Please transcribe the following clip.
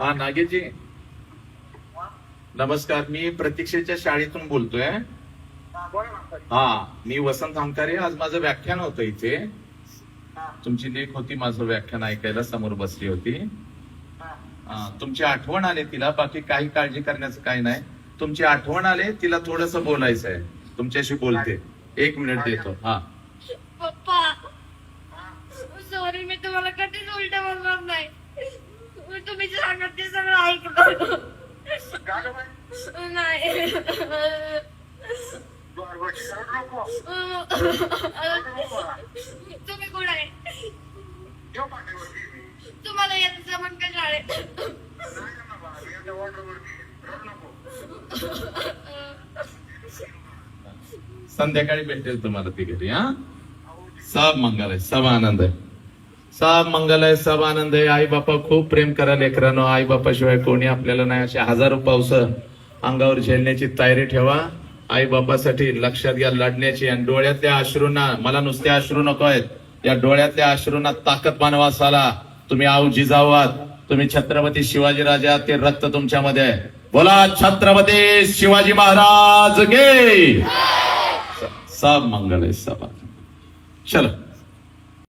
हा नागेशजी. नमस्कार मी प्रतीक्षेच्या शाळेतून बोलतोय. हा, मी वसंत अंकारे. आज माझं व्याख्यान होतं इथे. तुमची लेख होती माझं व्याख्यान ऐकायला समोर बसली होती. तुमची आठवण आले तिला बाकी काही काळजी करण्याचं काही नाही. तुमची आठवण आले तिला थोडस बोलायचं आहे तुमच्याशी बोलते. एक मिनिट देतो. हा पप्पा सॉरी मी तुम्हाला कधीच उलट बोलणार नाही मी तुम्ही जे सांगत ते सगळं बाई? नाही. तुम्ही कुठे आहे. तुम्हाला याचं जमन का शाळेत. संध्याकाळी भेटेल तुम्हाला ती घरी हा सब मंगल आहे सब आनंद आहे सब मंगल आहे सब आनंद आहे. आई बापा खूप प्रेम करा लेकरांनो. आई बापाशिवाय कोणी आपल्याला नाही. असे हजारो पावस अंगावर झेलण्याची तयारी ठेवा. आई बापासाठी लक्षात घ्या लढण्याची. आणि डोळ्यातल्या अश्रूंना मला नुसते अश्रू नको आहेत. या डोळ्यातल्या अश्रूंना ताकद मानवा साला तुम्ही आऊ जिजावात तुम्ही छत्रपती शिवाजी राजा ते रक्त तुमच्यामध्ये आहे. बोला छत्रपती शिवाजी महाराज गे सब मंगल है सब चलो.